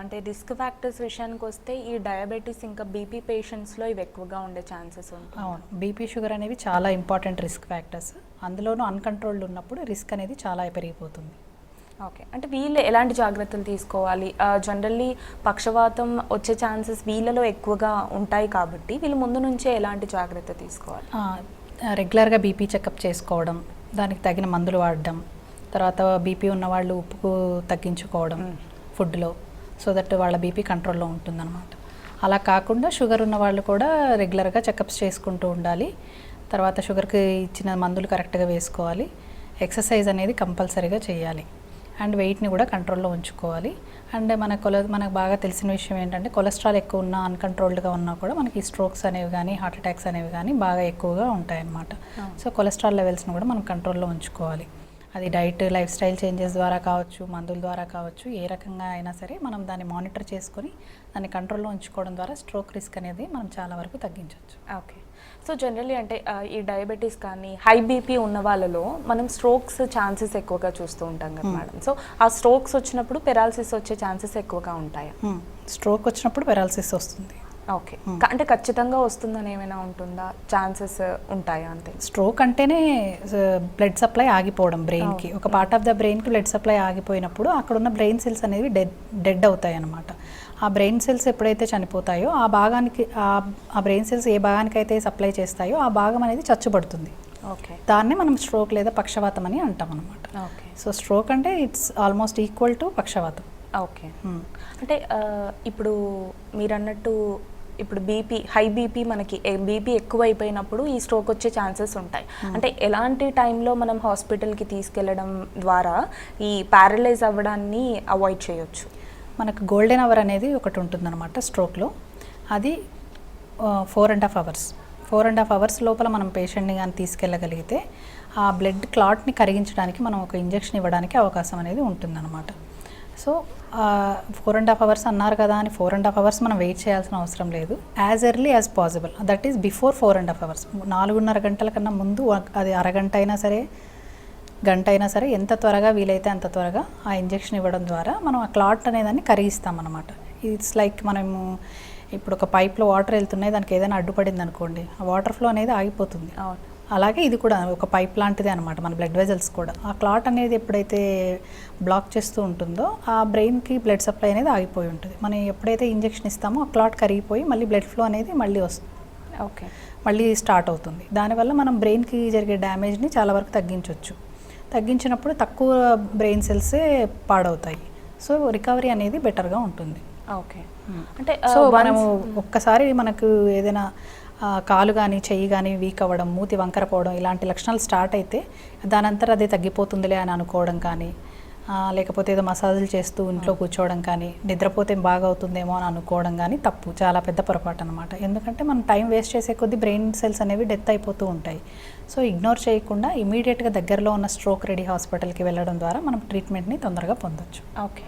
అంటే risk factors విషయానికి వస్తే ఈ డయాబెటీస్ ఇంకా బీపీ పేషెంట్స్లో ఇవి ఎక్కువగా ఉండే ఛాన్సెస్ ఉంటాయి. అవును. బీపీ షుగర్ అనేవి చాలా ఇంపార్టెంట్ రిస్క్ ఫ్యాక్టర్స్. అందులోనూ అన్కంట్రోల్డ్ ఉన్నప్పుడు రిస్క్ అనేది చాలా పెరిగిపోతుంది. ఓకే. అంటే వీళ్ళు ఎలాంటి జాగ్రత్తలు తీసుకోవాలి? జనరల్లీ పక్షవాతం వచ్చే ఛాన్సెస్ వీళ్ళలో ఎక్కువగా ఉంటాయి కాబట్టి వీళ్ళు ముందు నుంచే ఎలాంటి జాగ్రత్త తీసుకోవాలి? రెగ్యులర్గా బీపీ చెకప్ చేసుకోవడం దానికి తగిన మందులు వాడడం తర్వాత బీపీ ఉన్న వాళ్ళు ఉప్పు తగ్గించుకోవడం ఫుడ్లో. సో దట్ వాళ్ళ బీపీ కంట్రోల్లో ఉంటుందన్నమాట. అలా కాకుండా షుగర్ ఉన్న వాళ్ళు కూడా రెగ్యులర్గా చెకప్స్ చేసుకుంటూ ఉండాలి. తర్వాత షుగర్కి ఇచ్చిన మందులు కరెక్ట్గా వేసుకోవాలి. ఎక్సర్సైజ్ అనేది కంపల్సరీగా చేయాలి. అండ్ వెయిట్ని కూడా కంట్రోల్లో ఉంచుకోవాలి. అండ్ మన కొల మనకు బాగా తెలిసిన విషయం ఏంటంటే కొలెస్ట్రాల్ ఎక్కువ ఉన్నా అన్కంట్రోల్డ్గా ఉన్నా కూడా మనకి స్ట్రోక్స్ అనేవి కానీ హార్ట్ అటాక్స్ అనేవి కానీ బాగా ఎక్కువగా ఉంటాయన్నమాట. సో కొలెస్ట్రాల్ లెవెల్స్ని కూడా మనం కంట్రోల్లో ఉంచుకోవాలి. అది డైట్ లైఫ్ స్టైల్ చేంజెస్ ద్వారా కావచ్చు మందుల ద్వారా కావచ్చు ఏ రకంగా అయినా సరే మనం దాన్ని మానిటర్ చేసుకొని దాన్ని కంట్రోల్లో ఉంచుకోవడం ద్వారా స్ట్రోక్ రిస్క్ అనేది మనం చాలా వరకు తగ్గించవచ్చు. ఓకే. సో జనరల్లీ అంటే ఈ డయాబెటీస్ కానీ హై బీపీ ఉన్న వాళ్ళలో మనం స్ట్రోక్స్ ఛాన్సెస్ ఎక్కువగా చూస్తూ ఉంటాం కదా మేడం. సో ఆ స్ట్రోక్స్ వచ్చినప్పుడు పెరాలసిస్ వచ్చే ఛాన్సెస్ ఎక్కువగా ఉంటాయా? స్ట్రోక్ వచ్చినప్పుడు పెరాలసిస్ వస్తుంది. ఓకే. అంటే ఖచ్చితంగా వస్తుందని ఏమైనా ఉంటుందా? ఛాన్సెస్ ఉంటాయా అంతే? స్ట్రోక్ అంటేనే బ్లడ్ సప్లై ఆగిపోవడం బ్రెయిన్కి. ఒక పార్ట్ ఆఫ్ ద బ్రెయిన్కి బ్లడ్ సప్లై ఆగిపోయినప్పుడు అక్కడ ఉన్న బ్రెయిన్ సెల్స్ అనేవి డెడ్ డెడ్ అవుతాయి అన్నమాట ఆ బ్రెయిన్ సెల్స్ ఎప్పుడైతే చనిపోతాయో ఆ భాగానికి ఆ- ఆ బ్రెయిన్ సెల్స్ ఏ భాగానికి అయితే సప్లై చేస్తాయో ఆ భాగం అనేది చచ్చుబడుతుంది. ఓకే. దాన్నే మనం స్ట్రోక్ లేదా పక్షవాతం అని అంటాం అనమాట ఓకే. సో స్ట్రోక్ అంటే ఇట్స్ ఆల్మోస్ట్ ఈక్వల్ టు పక్షవాతం. Okay Hmm. అంటే ఆ, ఇప్పుడు మీరు అన్నట్టు ఇప్పుడు బీపీ హై బీపీ మనకి బీపీ ఎక్కువ అయిపోయినప్పుడు ఈ స్ట్రోక్ వచ్చే ఛాన్సెస్ ఉంటాయి. అంటే ఎలాంటి టైంలో మనం హాస్పిటల్కి తీసుకెళ్ళడం ద్వారా ఈ ప్యారలైజ్ అవ్వడాన్ని అవాయిడ్ చేయొచ్చు? మనకు గోల్డెన్ అవర్ అనేది ఒకటి ఉంటుందన్నమాట స్ట్రోక్లో అది four and half hours four and half hours లోపల మనం పేషెంట్ని కానీ తీసుకెళ్ళగలిగితే ఆ బ్లడ్ క్లాట్ని కరిగించడానికి మనం ఒక ఇంజెక్షన్ ఇవ్వడానికి అవకాశం అనేది ఉంటుందన్నమాట. So four and half hours అన్నారు కదా అని ఫోర్ అండ్ హాఫ్ అవర్స్ మనం వెయిట్ చేయాల్సిన అవసరం లేదు. As early as possible that is before four and half hours నాలుగున్నర గంటల కన్నా ముందు అది అరగంట అయినా సరే గంట అయినా సరే ఎంత త్వరగా వీలైతే అంత త్వరగా ఆ ఇంజెక్షన్ ఇవ్వడం ద్వారా మనం ఆ క్లాట్ అనేదాన్ని కరిగిస్తామన్నమాట. ఇట్స్ లైక్ మనము ఇప్పుడు ఒక పైప్లో వాటర్ వెళ్తున్నాయి దానికి ఏదైనా అడ్డుపడింది అనుకోండి ఆ వాటర్ ఫ్లో అనేది ఆగిపోతుంది. అవును. అలాగే ఇది కూడా ఒక పైప్ లాంటిదే అనమాట మన బ్లడ్ వెజల్స్ కూడా. ఆ క్లాట్ అనేది ఎప్పుడైతే బ్లాక్ చేస్తూ ఉంటుందో ఆ బ్రెయిన్కి బ్లడ్ సప్లై అనేది ఆగిపోయి ఉంటుంది. మనం ఎప్పుడైతే ఇంజెక్షన్ ఇస్తామో ఆ క్లాట్ కరిగిపోయి మళ్ళీ బ్లడ్ ఫ్లో అనేది మళ్ళీ వస్తుంది ఓకే. మళ్ళీ స్టార్ట్ అవుతుంది. దానివల్ల మనం బ్రెయిన్కి జరిగే డ్యామేజ్ని చాలా వరకు తగ్గించవచ్చు తగ్గించినప్పుడు తక్కువ బ్రెయిన్ సెల్సే పాడవుతాయి. సో రికవరీ అనేది బెటర్గా ఉంటుంది. ఓకే. అంటే సో మనము ఒక్కసారి మనకు ఏదైనా కాలు కానీ చెయ్యి కానీ వీక్ అవ్వడం మూతి వంకర పోవడం ఇలాంటి లక్షణాలు స్టార్ట్ అయితే దానంతరం అదే తగ్గిపోతుందిలే అని అనుకోవడం కానీ లేకపోతే ఏదో మసాజులు చేస్తూ ఇంట్లో కూర్చోవడం కానీ నిద్రపోతే బాగా అవుతుందేమో అని అనుకోవడం కానీ తప్పు. చాలా పెద్ద పొరపాటు అనమాట ఎందుకంటే మనం టైం వేస్ట్ చేసే కొద్దీ బ్రెయిన్ సెల్స్ అనేవి డెత్ అయిపోతూ ఉంటాయి. సో ఇగ్నోర్ చేయకుండా ఇమీడియట్గా దగ్గరలో ఉన్న స్ట్రోక్ రెడీ హాస్పిటల్కి వెళ్ళడం ద్వారా మనం ట్రీట్మెంట్ని తొందరగా పొందొచ్చు. ఓకే